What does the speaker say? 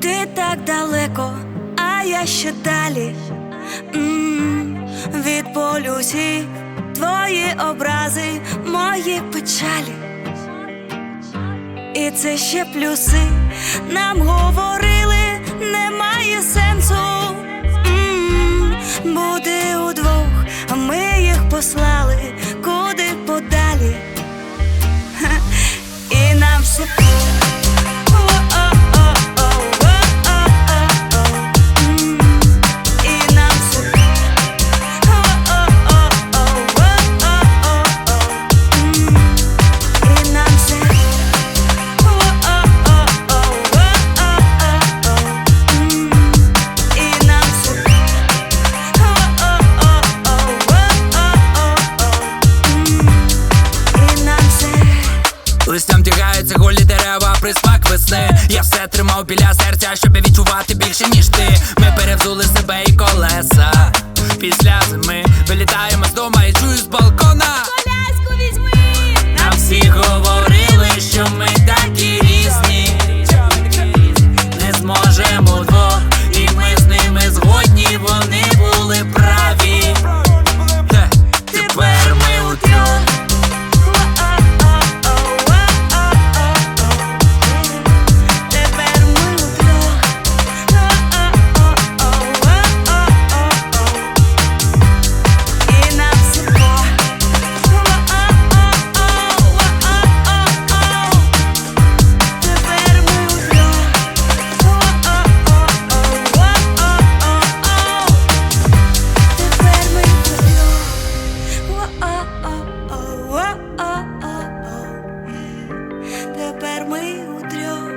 так далеко, а я ще далі. м від полюсів твої образи, мої печалі. І це ще плюси нам говорили, немає сенсу м бути удвох, ми їх послали Листям тягаються голі дерева, присмак весни. Я все тримав біля серця, щоб відчувати більше, ніж ти. Ми перевзули себе і колеса. Після ми утрьох.